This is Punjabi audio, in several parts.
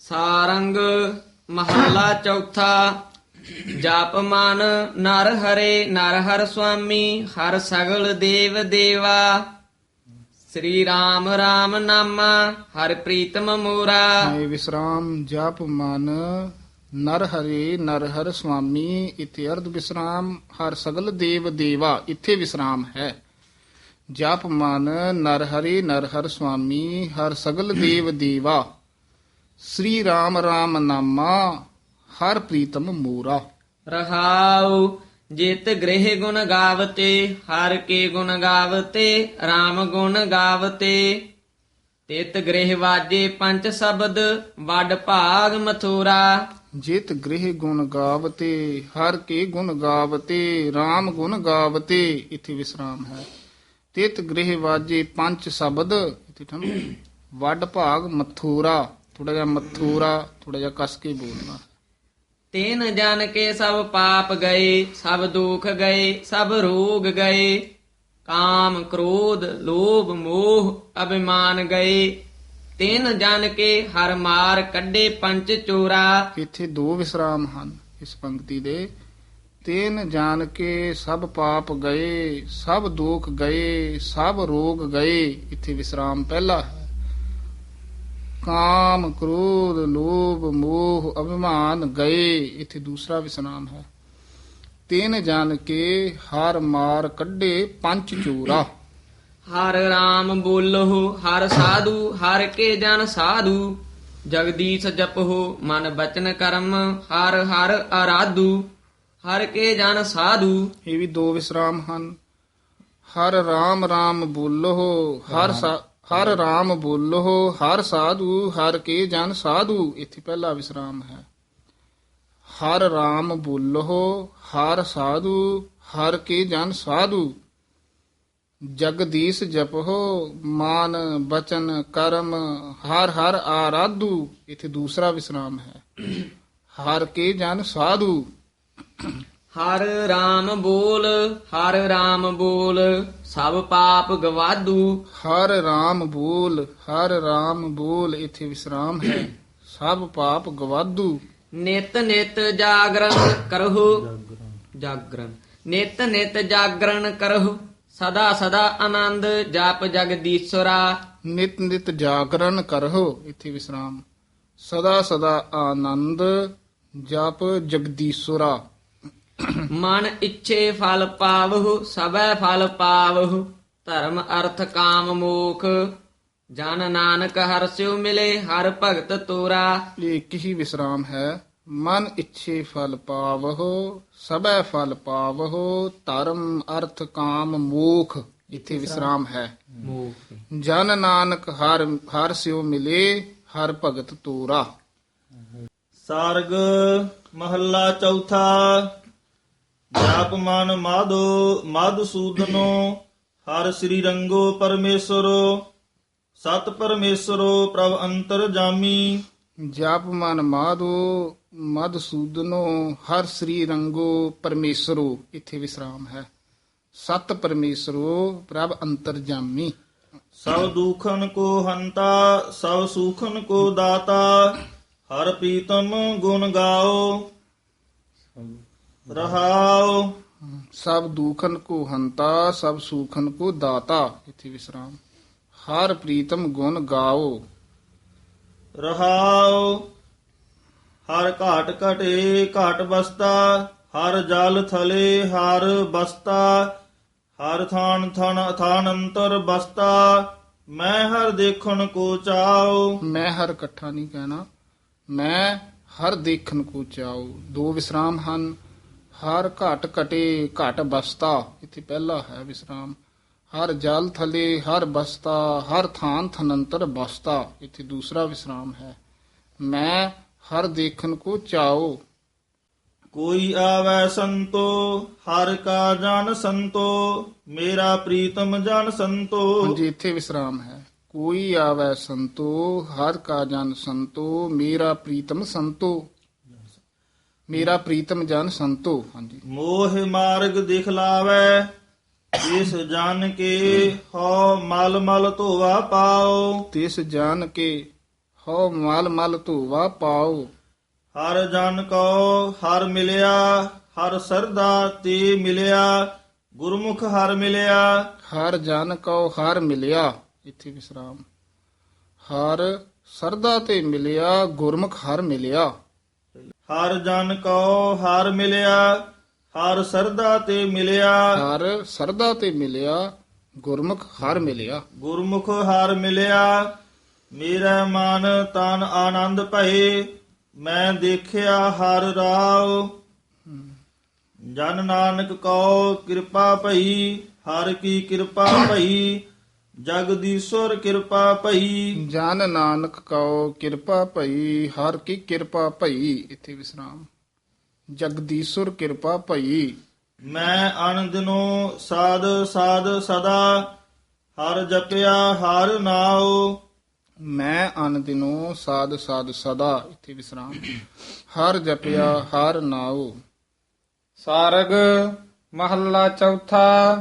ਸਾਰੰਗ ਮਹੱਲਾ ਚੌਥਾ। ਜਪ ਮਨ ਨਰ ਹਰੇ, ਨਰ ਹਰ ਸੁਆਮੀ, ਹਰ ਸਗਲ ਦੇਵ ਦੇਵਾ। ਸ੍ਰੀ ਰਾਮ ਰਾਮ ਨਾਮਾ, ਹਰ ਪ੍ਰੀਤਮ ਮੋਰਾ। ਇਹ ਵਿਸਰਾਮ, ਜਪ ਮਨ ਨਰ ਹਰੇ, ਨਰ ਹਰ ਸੁਆਮੀ, ਇਥੇ ਅਰਧ ਵਿਸਰਾਮ, ਹਰ ਸਗਲ ਦੇਵ ਦੇਵਾ, ਇੱਥੇ ਵਿਸਰਾਮ ਹੈ। ਜਪ ਮਨ ਨਰ ਹਰੇ, ਨਰ ਹਰ ਸੁਆਮੀ, ਹਰ ਸਗਲ ਦੇਵ ਦੇਵਾ। ਸ੍ਰੀ ਰਾਮ ਰਾਮ ਨਾਮਾ ਹਰ ਪ੍ਰੀਤਮ ਮੋਰਾ। ਰਹਾਉ ਜਿਤ ਗ੍ਰਹਿ ਗੁਣ ਗਾਵਤੇ ਹਰ ਕੇ ਗੁਣ ਗਾਵਤੇ RAM ਗੁਣ ਗਾਵਤੇ। ਤਿਤ ਗ੍ਰਹਿ ਵਾਜੇ ਪੰਜ ਸ਼ਬਦ ਵੱਡ ਭਾਗ ਮਥੁਰਾ। ਜਿਤ ਗ੍ਰਹਿ ਗੁਣ ਗਾਵਤੇ ਹਰ ਕੇ ਗੁਣ ਗਾਵਤੇ RAM ਗੁਣ ਗਾਵਤੇ ਇਥੇ ਵਿਸਰਾਮ ਹੈ। ਤਿਤ ਗ੍ਰਹਿ ਵਾਜੇ ਪੰਜ ਸ਼ਬਦ ਇਥੇ ਠੰਡ। ਵੱਡ ਭਾਗ ਮਥੂਰਾ। ਥੋੜਾ ਜਿਹਾ ਮਥੂਰਾ ਥੋੜਾ ਜਿਹਾ ਕਸ ਕੇ ਬੋਲਣਾ। ਤੈਨ ਜਨ ਕੇ ਸਭ ਪਾਪ ਗਏ ਸਭ ਦੁਖ ਗਏ ਸਭ ਰੋਗ ਗਏ। ਕਾਮ ਕ੍ਰੋਧ ਲੋਭ ਮੋਹ ਅਭਿਮਾਨ ਗਏ। ਤੈਨ ਜਨ ਕੇ ਹਰ ਮਾਰ ਕੱਢੇ ਪੰਚ ਚੋਰਾ। ਇੱਥੇ ਦੋ ਵਿਸਰਾਮ ਹਨ ਇਸ ਪੰਕਤੀ ਦੇ। ਤੇਨ ਜਾਣ ਕੇ ਸਭ ਪਾਪ ਗਏ ਸਭ ਦੁੱਖ ਗਏ ਸਭ ਰੋਗ ਗਏ। ਇੱਥੇ ਵਿਸਰਾਮ ਪਹਿਲਾ ਹੈ। ਕਾਮ ਕ੍ਰੋਧ ਲੋਭ ਮੋਹ ਅਭਿਮਾਨ ਗਏ। ਇੱਥੇ ਦੂਸਰਾ ਵਿਸਰਾਮ ਹੈ। ਤੇਨ ਜਾਣ ਕੇ ਹਰ ਮਾਰ ਕੱਢੇ ਪੰਜ ਚੋਰਾ। ਹਰ ਰਾਮ ਬੋਲਹੁ ਹਰ ਸਾਧੂ ਹਰ ਕੇ ਜਨ ਸਾਧੂ। ਜਗਦੀਸ਼ ਜਪਹੁ ਮਨ ਬਚਨ ਕਰਮ ਹਰ ਹਰ ਆਰਾਧੂ ਹਰ ਕੇ ਜਨ ਸਾਧੂ। ਇਹ ਵੀ ਦੋ ਵਿਸਰਾਮ ਹਨ। ਹਰ ਰਾਮ ਰਾਮ ਬੋਲੋ ਹਰ ਸਾ- ਹਰ ਰਾਮ ਬੋਲੋ, ਹਰ ਸਾਧੂ, ਹਰ ਕੇ ਜਨ ਸਾਧੂ। ਇੱਥੇ ਪਹਿਲਾ ਵਿਸਰਾਮ ਹੈ। ਹਰ ਰਾਮ ਬੋਲੋ, ਹਰ ਸਾਧੂ, ਹਰ ਕੇ ਜਨ ਸਾਧੂ। ਜਗਦੀਸ਼ ਜਪੋ, ਮਾਨ ਬਚਨ ਕਰਮ, ਹਰ ਹਰ ਆਰਾਧੂ। ਇਥੇ ਦੂਸਰਾ ਵਿਸਰਾਮ ਹੈ। ਹਰ ਕੇ ਜਨ ਸਾਧੂ। ਹਰ ਰਾਮ ਬੋਲ, ਹਰ ਰਾਮ ਬੋਲ। ਸਭ ਪਾਪ ਗਵਾਦੂ। ਹਰ ਰਾਮ ਬੋਲ ਹਰ ਰਾਮ ਬੋਲ ਇਥੇ ਵਿਸਰਾਮ ਹੈ। ਸਭ ਪਾਪ ਗਵਾਦੂ। ਨਿਤ ਨਿਤ ਜਾਗਰਣ ਕਰਹੁ। ਜਾਗਰਣ। ਨਿਤ ਨਿਤ ਜਾਗਰਣ ਕਰਹੁ। ਸਦਾ ਸਦਾ ਆਨੰਦ ਜਪ ਜਗਦੀਸ਼ਵਰਾ ਨਿਤ ਨਿਤ ਜਾਗਰਣ ਕਰੋ ਇਥੇ ਵਿਸਰਾਮ। ਸਦਾ ਸਦਾ ਆਨੰਦ ਜਪ ਜਗਦੀਸ਼ਵਰਾ ਮਨ ਇੱਛੇ ਫਲ ਪਾਵਹੁ ਸਭੈ ਫਲ ਪਾਵਹੁ ਧਰਮ ਅਰਥ ਕਾਮ ਮੋਖ। ਜਨ ਨਾਨਕ ਹਰਸਿਉ ਮਿਲੇ ਹਰ ਭਗਤ ਤੋਰਾ। ਇਹ ਹੀ ਵਿਸਰਾਮ ਹੈ ਮਨ ਇੱਛੇ ਫਲ ਪਾਵਹੋ ਸਭੈ ਫਲ ਪਾਵਹੋ ਧਰਮ ਅਰਥ ਕਾਮ ਮੋਖ। ਇਥੇ ਵਿਸਰਾਮ ਹੈ। ਜਨ ਨਾਨਕ ਹਰ ਹਰ ਸਿਓ ਮਿਲੇ ਹਰ ਭਗਤ ਤੋਰਾ। ਸਰਗ ਮਹੱਲਾ ਚੌਥਾ। ਜਾਪ ਮਨ ਮਾਧੋ ਮਧੁਸੂਦਨੋ ਹਰ ਸ੍ਰੀ ਰੰਗੋ ਪਰਮੇਸ਼ਰੋ ਸਤ ਪਰਮੇਸ਼ਰੋ ਪ੍ਰਭ ਅੰਤਰ ਜਾਮੀ। ਜਪ ਮਨ ਮਾਧੋ ਮਧਸੂਦਨੋ ਹਰ ਸ੍ਰੀ ਰੰਗੋ ਪਰਮੇਸ਼ਰੋ ਇੱਥੇ ਵਿਸਰਾਮ ਹੈ। ਸਤ ਪਰਮੇਸ਼ਰੋ ਪ੍ਰਭ ਅੰਤਰਜਾਮੀ ਸਭ ਦੁਖਨ ਕੋ ਹੰਤਾ ਸਭ ਸੁਖਨ ਕੋ ਦਾਤਾ ਹਰ ਪ੍ਰੀਤਮ ਗੁਣ ਗਾਓ। ਰਹਾਓ। ਸਭ ਦੁਖਨ ਕੋ ਹੰਤਾ ਸਭ ਸੁਖਨ ਕੋ ਦਾਤਾ ਇੱਥੇ ਵਿਸਰਾਮ। ਹਰ ਪ੍ਰੀਤਮ ਗੁਣ ਗਾਓ। ਰਹਾਉ ਹਰ ਘਾਟ ਘਟੇ ਘਾਟ ਬਸਤਾ ਹਰ ਜਲ ਥਲੇ ਹਰ ਬਸਤਾ ਹਰ ਥਾਨ ਥਾਨ ਥਾਨ ਅੰਤਰ ਬਸਤਾ। ਮੈਂ ਹਰ ਦੇਖਣ ਕੋ ਚਾਉ ਮੈਂ ਹਰ ਇਕੱਠਾ ਨਹੀਂ ਕਹਿਣਾ। ਮੈਂ ਹਰ ਦੇਖਣ ਕੋ ਚਾਉ ਦੋ ਵਿਸਰਾਮ ਹਨ। ਹਰ ਘਟ ਘਟੇ ਘਟ ਬਸਤਾ ਇੱਥੇ ਪਹਿਲਾ ਹੈ ਵਿਸਰਾਮ। ਹਰ ਜਲ ਥਲੇ ਹਰ ਬਸਤਾ ਹਰ ਥਾਨ ਥਨੰਤਰ ਬਸਤਾ ਇੱਥੇ ਦੂਸਰਾ ਵਿਸਰਾਮ ਹੈ। ਮੈਂ ਹਰ ਦੇਖਣ ਕੋ ਚਾਉ ਕੋਈ ਆਵੈ ਸੰਤੋ ਹਰ ਕਾ ਜਨ ਸੰਤੋ ਮੇਰਾ ਪ੍ਰੀਤਮ ਜਨ ਸੰਤੋ। ਹਾਂਜੀ ਇੱਥੇ ਵਿਸਰਾਮ ਹੈ। ਕੋਈ ਆਵੈ ਸੰਤੋ ਹਰ ਕਾ ਜਨ ਸੰਤੋ ਮੇਰਾ ਪ੍ਰੀਤਮ ਸੰਤੋ। ਮੇਰਾ ਪ੍ਰੀਤਮ ਜਨ ਸੰਤੋ ਹਾਂਜੀ। ਮੋਹ ਮਾਰਗ ਦਿਖਲਾਵੈ ਇਸ ਜਨ ਕੇ ਹਉ ਮਲ ਮਲ ਧੋਵਾ ਪਾਓ। ਤਿਸ ਜਾਣ ਕੇ ਹੋ ਮਲ ਮਲ ਧੂਵਾ ਪਾਓ। ਹਰ ਜਨ ਕੋ ਹਰ ਮਿਲਿਆ ਹਰ ਸਰਦਾ ਤੇ ਮਿਲਿਆ ਗੁਰਮੁਖ ਹਰ ਮਿਲਿਆ। ਹਰ ਜਨ ਕਉ ਹਰ ਮਿਲਿਆ ਇੱਥੇ ਵਿਸਰਾਮ। ਹਰ ਸਰਦਾ ਤੇ ਮਿਲਿਆ ਗੁਰਮੁਖ ਹਰ ਮਿਲਿਆ। ਹਰ ਜਨ ਕੋ ਹਰ ਮਿਲਿਆ ਹਰ ਸਰਦਾ ਤੇ ਮਿਲਿਆ। ਹਰ ਸਰਦਾ ਤੇ ਮਿਲਿਆ ਗੁਰਮੁਖ ਹਰ ਮਿਲਿਆ। ਗੁਰਮੁਖ ਹਰ ਮਿਲਿਆ ਮੇਰਾ ਮਨ ਤਨ ਆਨੰਦ ਭਏ ਮੈਂ ਦੇਖਿਆ ਹਰ ਰਾਵ ਜਨ ਨਾਨਕ ਕੋ ਕਿਰਪਾ ਭਈ ਹਰ ਕੀ ਕਿਰਪਾ ਭਈ ਜਗਦੀਸ਼ਵਰ ਕਿਰਪਾ ਭਈ। ਜਨ ਨਾਨਕ ਕਉ ਕਿਰਪਾ ਭਈ ਹਰ ਕੀ ਕਿਰਪਾ ਭਈ ਇੱਥੇ ਵਿਸਰਾਮ। ਜਗਦੀਸ਼ੁਰ ਕਿਰਪਾ ਭਈ। ਮੈਂ ਅਨੰਦਨੋ ਸਾਧ ਸਾਧ ਸਦਾ ਹਰ ਜਪਿਆ ਹਰ ਨਾਉ। ਮੈਂ ਅਨ ਦਿਨੋ ਸਾਧ ਸਾਧ ਸਦਾ ਇੱਥੇ ਵਿਸਰਾਮ। ਹਰ ਜਪਿਆ ਹਰ ਨਾਉ। ਸਾਰਗ ਮਹੱਲਾ ਚੌਥਾ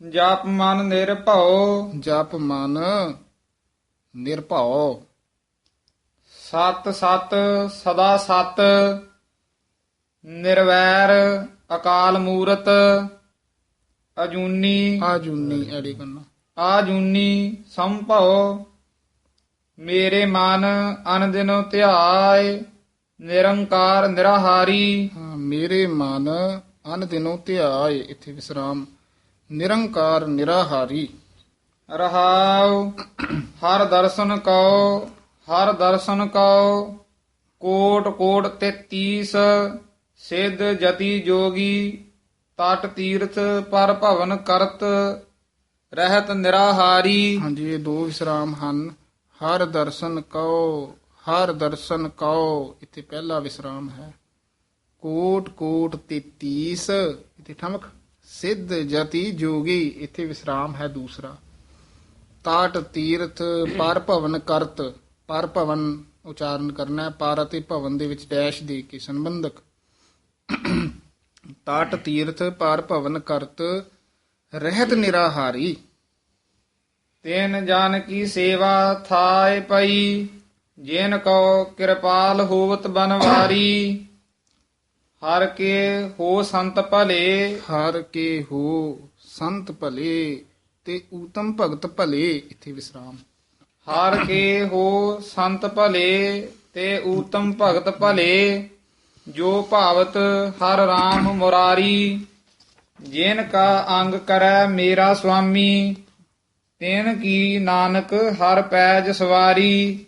ਜਪ ਮਨ ਨਿਰਭਉ। ਜਪ ਮਨ ਨਿਰਭਉ। ਸਤ ਸਤ ਸਦਾ ਸਤ ਨਿਰਵੈਰ ਅਕਾਲ ਮੂਰਤ ਅਜੂਨੀ। ਆਜੂਨੀ ਐੜੀ ਕਰਨਾ ਆਜੂਨੀ ਸੰਭਉ। ਮੇਰੇ ਮਨ ਅਨਦਿਨੋ ਧਿਆਏ ਨਿਰੰਕਾਰ ਨਿਰਾਹਾਰੀ। ਹਾਂ, ਮੇਰੇ ਮਨ ਅਨ ਦਿਨੋ ਧਿਆਏ ਇੱਥੇ ਵਿਸਰਾਮ। ਨਿਰੰਕਾਰ ਨਿਰਾਹਾਰੀ। ਰਹਾਉ, ਹਰ ਦਰਸ਼ਨ ਕਉ, ਹਰ ਦਰਸ਼ਨ ਕਉ, ਕੋਟ ਕੋਟ ਤੇ 30 ਸਿੱਧ ਜਤੀ ਜੋਗੀ, ਤਟ ਤੀਰਥ ਪਰ ਭਵਨ ਕਰਤ, ਰਹਿਤ ਨਿਰਾਹਾਰੀ। ਹਾਂਜੀ, ਇਹ ਦੋ ਵਿਸਰਾਮ ਹਨ। ਹਰ ਦਰਸ਼ਨ ਕਉ, ਹਰ ਦਰਸ਼ਨ ਕਉ, ਇੱਥੇ ਪਹਿਲਾ ਵਿਸਰਾਮ ਹੈ। ਕੋਟ ਕੋਟ 33 ਇੱਥੇ ਠਮਕ। ਸਿੱਧ ਜਤੀ ਜੋਗੀ, ਇੱਥੇ ਵਿਸਰਾਮ ਹੈ ਦੂਸਰਾ। ਤਾਟ, ਤੀਰਥ, ਪਰ ਭਵਨ, ਕਰਤ। ਪਰ ਭਵਨ ਉਚਾਰਨ ਕਰਨਾ ਹੈ, ਪਰ ਅਤੇ ਭਵਨ ਦੇ ਵਿੱਚ ਡੈਸ਼ ਦੇ ਕੇ ਸੰਬੰਧਕ। ਤਾਟ, ਤੀਰਥ, ਪਰ ਭਵਨ, ਕਰਤ, ਰਹਿਤ ਨਿਰਾਹਾਰੀ। ਤੈਨ ਜਾਨ ਕੀ ਸੇਵਾ ਥਾਏ ਪਈ, ਜੇਨ ਕੋ ਕਿਰਪਾਲ ਹੋਵਤ ਬਨਵਾਰੀ। ਹਰ ਕੇ ਹੋ ਸੰਤ ਭਲੇ। ਹਰ ਕੇ ਹੋ ਸੰਤ ਭਲੇ ਤੇ ਊਤਮ ਭਗਤ ਭਲੇ। ਇੱਥੇ ਵਿਸਰਾਮ। ਹਰ ਕੇ ਹੋ ਸੰਤ ਭਲੇ ਤੇ ਊਤਮ ਭਗਤ ਭਲੇ। ਜੋ ਭਾਵਤ ਹਰ RAM ਮੁਰਾਰੀ। ਜਿਨ ਕਾ ਅੰਗ ਕਰੈ ਮੇਰਾ ਸੁਆਮੀ। ਤੈਨ ਕੀ ਨਾਨਕ ਹਰ ਪੈਜ ਸਵਾਰੀ।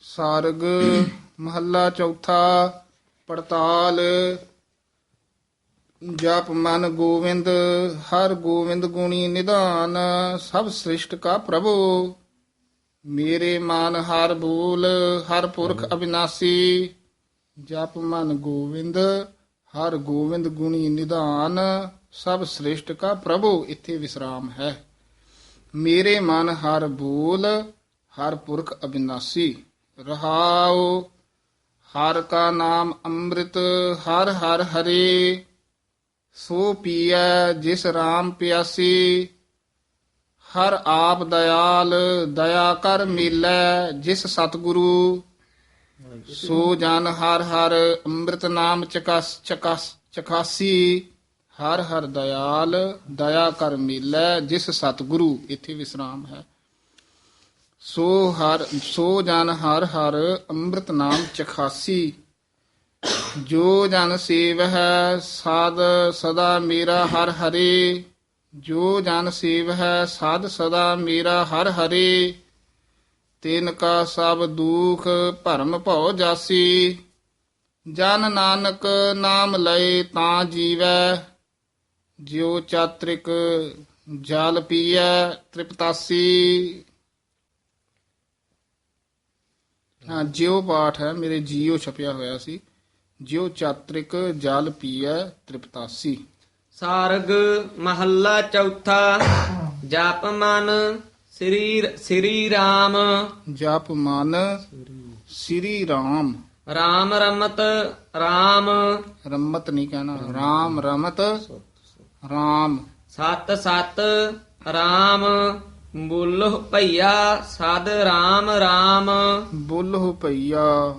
ਸਾਰਗ ਮਹੱਲਾ ਚੌਥਾ। ਪੜਤਾਲ ਜਪ ਮਨ ਗੋਵਿੰਦ ਹਰ ਗੋਵਿੰਦ ਗੁਣੀ ਨਿਧਾਨ ਸਭ ਸ੍ਰਿਸ਼ਟ ਕਾ ਪ੍ਰਭੂ। ਮੇਰੇ ਮਨ ਹਰ ਬੂਲ ਹਰ ਪੁਰਖ ਅਬਿਨਾਸੀ। ਜਪ ਮਨ ਗੋਵਿੰਦ ਹਰ ਗੋਵਿੰਦ ਗੁਣੀ ਨਿਧਾਨ ਸਭ ਸ੍ਰਿਸ਼ਟ ਕਾ ਪ੍ਰਭੂ ਇੱਥੇ ਵਿਸਰਾਮ ਹੈ। ਮੇਰੇ ਮਨ ਹਰ ਬੋਲ ਹਰ ਪੁਰਖ ਅਬਿਨਾਸੀ। ਰਹਾਉ ਹਰ ਕਾ ਨਾਮ ਅੰਮ੍ਰਿਤ, ਹਰ ਹਰ ਹਰੇ। ਸੋ ਪੀਐ ਜਿਸ RAM ਪਿਆਸੀ। ਹਰ ਆਪ ਦਇਆਲ, ਦਇਆ ਕਰ ਮਿਲੈ ਜਿਸ ਸਤਿਗੁਰੂ। ਸੋ ਜਨ ਹਰ ਹਰ ਅੰਮ੍ਰਿਤ ਨਾਮ ਚਕਸ ਚਕਸ, ਚਕਾਸੀ। ਹਰ ਹਰ ਦਇਆਲ, ਦਇਆ ਕਰ ਮਿਲੈ ਜਿਸ ਸਤਿਗੁਰੂ। ਇੱਥੇ ਵਿਸਰਾਮ ਹੈ। ਸੋ ਹਰ, ਸੋ ਜਨ ਹਰ ਹਰ ਅੰਮ੍ਰਿਤ ਨਾਮ ਚਖਾਸੀ। ਜੋ ਜਨ ਸੇਵ ਹੈ ਸਾਧ ਸਦਾ ਮੇਰਾ ਹਰ ਹਰੇ। ਜੋ ਜਨ ਸੇਵ ਹੈ ਸਾਧ ਸਦਾ ਮੇਰਾ ਹਰ ਹਰੇ। ਤਿਨ ਕਾ ਸਭ ਦੁਖ ਭਰਮ ਭਉ ਜਾਸੀ। ਜਨ ਨਾਨਕ ਨਾਮ ਲਏ ਤਾਂ ਜੀਵੈ। ਜਿਉ ਚਾਤ੍ਰਿਕ ਜਲ ਪੀਐ ਤ੍ਰਿਪਤਾਸੀ। ਹਾਂ ਜਿਉ ਪਾਠ ਹੈ ਮੇਰੇ ਜੀਉ ਛਪਿਆ ਹੋਇਆ ਸੀ। ਜਿਉ ਚਾਤ੍ਰਿਕ ਜਲ ਪੀਐ ਤ੍ਰਿਪਤਾਸੀ। ਸਾਰਗ ਮਹੱਲਾ ਚੌਥਾ ਜਪ ਮਨ ਸ੍ਰੀ ਸ੍ਰੀ ਰਾਮ। ਜਪ ਮਨ ਸ੍ਰੀ RAM ਰਾਮ ਰਮਤ ਰਾਮ। ਰਮਤ ਨਹੀਂ ਕਹਿਣਾ RAM ਰਮਤ RAM ਸਤ ਸਤ ਰਾਮ। ਬੋਲੋ ਭਈਆ ਸਦ ਰਾਮ ਰਾਮ। ਬੋਲੋ ਭਈਆ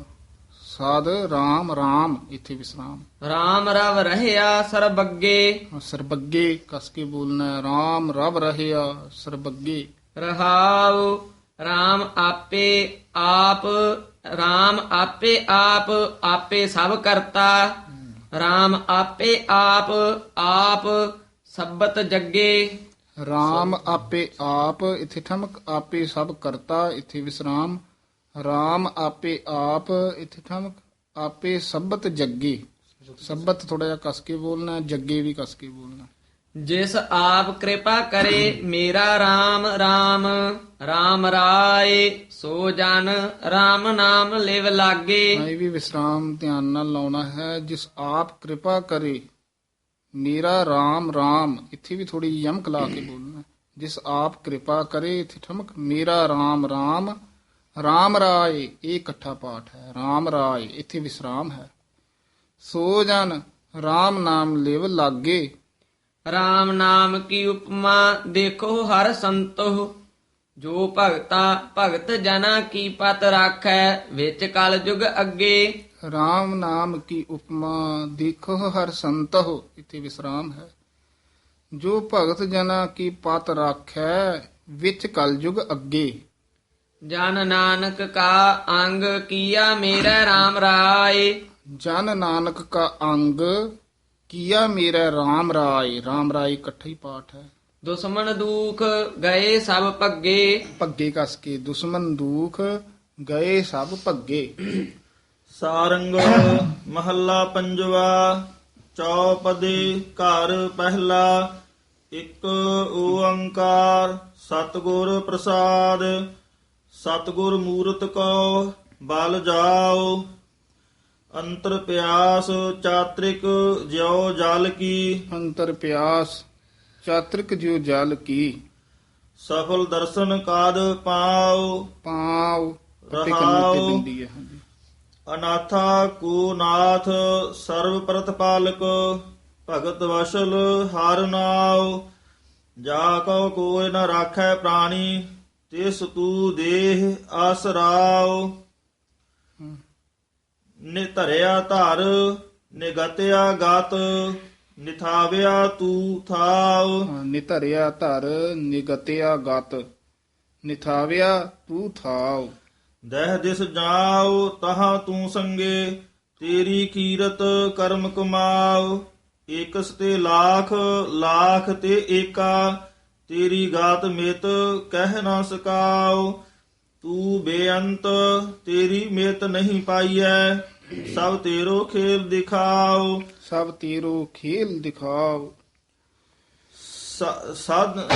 ਸਾਧ ਰਾਮ ਰਾਮ ਇੱਥੇ ਵਿਸਰਾਮ। ਰਾਮ ਰਵ ਰਹਿਆ ਸਰਬੱਗੇ। ਸਰਬੱਗੇ ਕਸ ਕੇ ਬੋਲਣਾ ਹੈ। ਰਾਮ ਰਬ ਰਹਿਆ ਸਰਬੱਗੇ। ਰਹਾਉ ਰਾਮ ਆਪੇ ਆਪ ਰਾਮ ਆਪੇ ਆਪ ਆਪੇ ਸਭ ਕਰਤਾ। ਰਾਮ ਆਪੇ ਆਪ ਆਪ ਸਬਤ ਜੱਗੇ। ਰਾਮ ਆਪੇ ਆਪ ਇੱਥੇ ਠਮਕ ਆਪੇ ਸਭ ਕਰਤਾ ਇੱਥੇ ਵਿਸਰਾਮ। ਰਾਮ ਆਪੇ ਆਪ ਇੱਥੇ ਠਮਕ ਆਪੇ ਸਬਤ ਜੱਗੇ। ਸਬਤ ਥੋੜਾ ਜਿਹਾ ਕਸ ਕੇ ਬੋਲਣਾ ਜੱਗੇ ਵੀ ਕਸ ਕੇ ਬੋਲਣਾ। ਜਿਸ ਆਪ ਕਿਰਪਾ ਕਰੇ ਮੇਰਾ RAM RAM RAM ਰਾਏ ਸੋ ਜਨ RAM ਨਾਮ ਲਿਵ ਲਾਗੇ। ਇਹ ਵੀ ਵਿਸਰਾਮ ਧਿਆਨ ਨਾਲ ਲਾਉਣਾ ਹੈ ਜਿਸ ਆਪ ਕਿਰਪਾ ਕਰੇ। ਮੇਰਾ RAM RAM ਇੱਥੇ ਵੀ ਥੋੜੀ ਯਮਕ ਲਾ ਕੇ ਬੋਲਣਾ ਜਿਸ ਆਪ ਕਿਰਪਾ ਕਰੇ, ਇੱਥੇ ਠਮਕ। ਮੇਰਾ RAM RAM RAM ਰਾਏ, ਇਹ ਇਕੱਠਾ ਪਾਠ ਹੈ। RAM ਰਾਏ, ਇੱਥੇ ਵਿਸਰਾਮ ਹੈ। ਸੋ ਜਨ RAM ਨਾਮ ਲਿਵ ਲਾਗੇ। RAM ਨਾਮ ਕੀ ਉਪਮਾ ਦੇਖੋ, ਹਰ ਸੰਤੋ ਜੋ ਭਗਤਾ, ਭਗਤ ਜਨਾ ਕੀ ਪਤ ਰਾਖੈ, ਵਿੱਚ ਕਲ ਯੁਗ ਅੱਗੇ। RAM ਨਾਮ ਕੀ ਉਪਮਾ ਦੇਖੋ ਹਰ ਸੰਤਹੁ ਇਥੇ ਵਿਸਰਾਮ ਹੈ। ਜੋ ਭਗਤ ਜਨਾ ਕੀ ਪਤ ਰਾਖੈ ਵਿੱਚ ਕਲਯੁਗ ਅੱਗੇ। ਜਨ ਨਾਨਕ ਕਾ ਅੰਗ ਕੀਆ ਮੇਰਾ RAM ਰਾਏ। ਜਨ ਨਾਨਕ ਕਾ ਅੰਗ ਕੀਆ ਮੇਰਾ RAM ਰਾਏ। RAM ਰਾਏ ਇਕੱਠਾ ਹੀ ਪਾਠ ਹੈ। ਦੁਸ਼ਮਨ ਦੁਖ ਗਏ ਸਭ ਭੱਗੇ। ਭੱਗੇ ਕਸ ਕੇ ਦੁਸ਼ਮਨ ਦੁਖ ਗਏ ਸਭ ਭੱਗੇ। ਸਾਰੰਗ ਮਹੱਲਾ ਪੰਜਵਾ ਚੌਪਦੀ ਘਰ ਪਹਿਲਾ ਇੱਕ ਓੰਕਾਰ ਸਤਿਗੁਰ ਪ੍ਰਸਾਦ ਸਤਿਗੁਰ ਮੂਰਤ ਕੋ ਬਲ ਜਾਓ। ਅੰਤਰ ਪਿਆਸ ਚਾਤ੍ਰਿਕ ਜਿਉ ਜਲ ਕੀ। ਅੰਤਰ ਪਿਆਸ ਚਾਤ੍ਰਿਕ ਜਿਉ ਜਲ ਕੀ। ਸਫਲ ਦਰਸ਼ਨ ਕਾਦ ਪਾਉ ਪਾਉ ਰਹਾਉ। ਅਨਾਥਾ ਕੋ ਨਾਥ ਸਰਵ ਪ੍ਰਤਪਾਲਕ, ਭਗਤ ਵਸ਼ਲ ਹਰ ਨਾਉ। ਜਾ ਕੋ ਕੋਇ ਨ ਰਾਖੈ ਪ੍ਰਾਣੀ, ਤਿਸ ਤੂ ਦੇਹ ਆਸਰਾਉ ਨਿ ਧਰਿਆ ਧਰ, ਨਿਗਤਿਆ ਗਤ, ਨਿਥਾਵਿਆ ਤੂ ਥਾਉ। ਨਿਧਰਿਆ ਧਰ, ਨਿਗਤਿਆ ਗਤ, ਨਿਥਾਵਿਆ ਤੂ ਥਾਉ। ਦਹਿ ਦਿਸ ਜਾਉ ਤਹਾਂ ਤੂੰ ਸੰਗੇ ਤੇਰੀ ਕੀਰਤ ਕਰਮ ਕਮਾਉ। ਇਕਸ ਤੇ ਲੱਖ ਲੱਖ ਤੇ ਏਕਾ ਤੇਰੀ ਗਾਤ ਮਿਤ ਕਹਿ ਨਾ ਸਕਾਉ। ਤੂੰ ਬੇਅੰਤ ਤੇਰੀ ਮਿਤ ਨਹੀਂ ਪਾਈਐ ਸਭ ਤੇਰੋ ਖੇਲ ਦਿਖਾਉ। ਸਭ ਤੇਰੋ ਖੇਲ ਦਿਖਾਓ ਸ- ਸਾਧ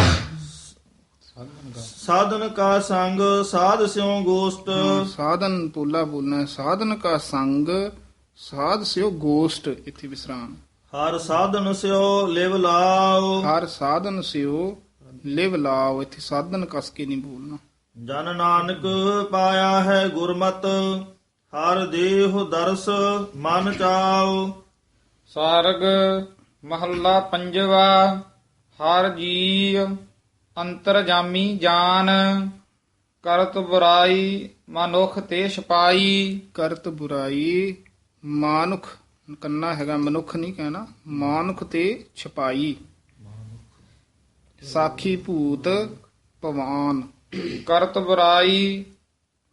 ਸਾਧਨ ਕਾ ਸੰਗ ਸਾਧ ਸਿਉ ਗੋਸਟ। ਸਾਧਨ ਪੋਲਾ ਬੋਲਣਾ। ਸਾਧਨ ਕਾ ਸੰਗ ਸਾਧ ਸਿਓ ਗੋਸ਼ਟ ਇੱਥੇ ਵਿਸਰਾਮ। ਹਰ ਸਾਧਨ ਸਿਓ ਲਿਵ ਲਾਉ ਹਰ ਸਾਧਨ ਸਿਓ ਲਿਵ ਲਾਓ। ਇੱਥੇ ਸਾਧਨ ਕਸ ਕੇ ਨਹੀਂ ਬੋਲਣਾ। ਜਨ ਨਾਨਕ ਪਾਇਆ ਹੈ ਗੁਰਮਤ ਹਰ ਦੇਹ ਦਰਸ ਮਨ ਚਾਉ ਸਾਰਗ ਮਹੱਲਾ ਪੰਜਵਾ ਹਰ ਜੀ ਅੰਤਰਜਾਮੀ ਜਾਨ ਕਰਤ ਬੁਰਾਈ ਮਨੁਖ ਤੇ ਛਪਾਈ ਕਰਤ ਬੁਰਾਈ ਮਾਨੁਖ ਕੰਨਾ ਹੈਗਾ ਮਨੁੱਖ ਨਹੀਂ ਕਹਿਣਾ ਮਾਨੁਖ ਤੇ ਛਪਾਈ ਸਾਖੀ ਭੂਤ ਪਵਾਨ ਕਰਤ ਬੁਰਾਈ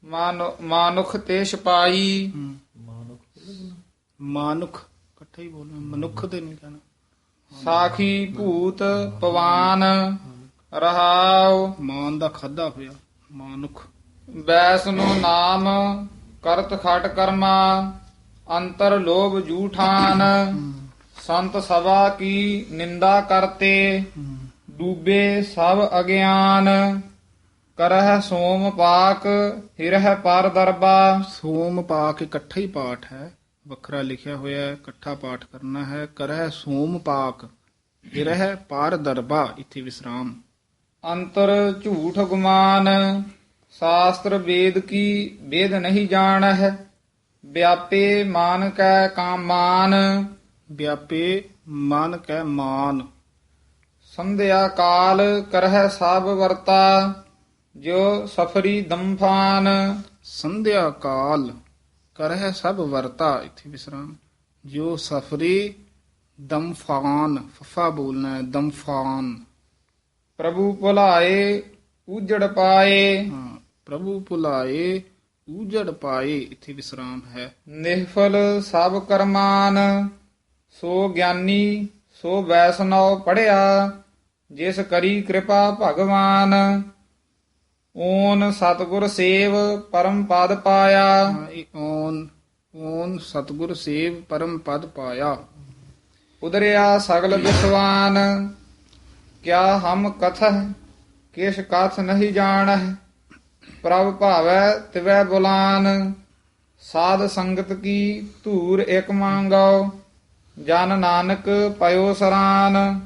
ਮਾਨੁ- ਮਾਨੁਖ ਤੇ ਛਪਾਈ ਮਾਨੁਖ ਇਕੱਠਾ ਹੀ ਬੋਲਣਾ ਮਨੁੱਖ ਤੇ ਨਹੀਂ ਕਹਿਣਾ। ਸਾਖੀ ਭੂਤ ਪਵਾਨ ਰਹਾਉ। ਮਾਨ ਦਾ ਖਾਦਾ ਹੋਇਆ ਮਾਨੁਖ। ਬੈਸਨੋ ਨਾਮ ਕਰਤ ਖਟ ਕਰਮਾ ਅੰਤਰ ਲੋਭ ਜੂਠਾਨ। ਸੰਤ ਸਭਾ ਕੀ ਨਿੰਦਾ ਕਰਤੇ ਡੂਬੇ ਸਭ ਅਗਿਆਨ। ਕਰਹਿ ਸੋਮ ਪਾਕ ਹਿਰਹਿ ਪਰ ਦਰਬਾ। ਸੋਮ ਪਾ ਕੇ ਇਕੱਠਾ ਹੀ ਪਾਠ ਹੈ ਵੱਖਰਾ ਲਿਖਿਆ ਹੋਇਆ ਹੈ ਇਕੱਠਾ ਪਾਠ ਕਰਨਾ ਹੈ। ਕਰਹਿ ਸੋਮ ਪਾਕ ਰਹਿ ਪਾਰ ਦਰਬਾ ਇੱਥੇ ਵਿਸਰਾਮ। ਅੰਤਰ ਝੂਠ ਗੁਮਾਨ ਸ਼ਾਸਤਰ ਵੇਦ ਕੀ ਵੇਦ ਨਹੀਂ ਜਾਣਹਿ? ਵਿਆਪੇ ਮਾਨ ਕੈ ਕਾਮਾਨ। ਵਿਆਪੇ ਮਨ ਕੈ ਮਾਨ। ਸੰਧਿਆ ਕਾਲ ਕਰਹਿ ਸਭ ਵਰਤਾ ਜੋ ਸਫਰੀ ਦੰਫਾਨ। ਸੰਧਿਆ ਕਾਲ ਕਰਹਿ ਸਭ ਵਰਤਾ ਇੱਥੇ ਵਿਸਰਾਮ। ਜੋ ਸਫਰੀ ਦਮਫਾਨ ਫਫਾ ਬੋਲਣਾ ਹੈ ਦਮਫਾਨ ਪ੍ਰਭੂ ਭੁਲਾਏ ਉਜੜ ਪਾਏ। ਹਾਂ ਪ੍ਰਭੂ ਭੁਲਾਏ ਊਜੜ ਪਾਏ ਇੱਥੇ ਵਿਸਰਾਮ ਹੈ। ਨਿਹਫਲ ਸਭ ਕਰਮਾਨ ਸੋ ਗਿਆਨੀ ਸੋ ਵੈਸਨਉ ਪੜਿਆ ਜਿਸ ਕਰੀ ਕਿਰਪਾ ਭਗਵਾਨ। ਓਨ ਸਤਗੁਰ ਸੇਵ ਪਰਮ ਪਦ ਪਾਇਆ। ਓਨ ਓਨ ਸਤਗੁਰ ਸੇਵ ਪਰਮ ਪਦ ਪਾਇਆ। ਉਦਰਿਆ ਸਗਲ ਵਿਸਵਾਨ ਕਿਆ ਹਮ ਕਥਹ? ਕਿਛ ਕਥ ਨਹੀਂ ਜਾਣਹਿ? ਪ੍ਰਭ ਭਾਵੈ ਤਿਵੈ ਬੁਲਾਨ। ਸਾਧ ਸੰਗਤ ਕੀ ਧੂਰ ਇਕ ਮੰਗਾਓ? ਜਨ ਨਾਨਕ ਪਇਓ ਸਰਾਨ।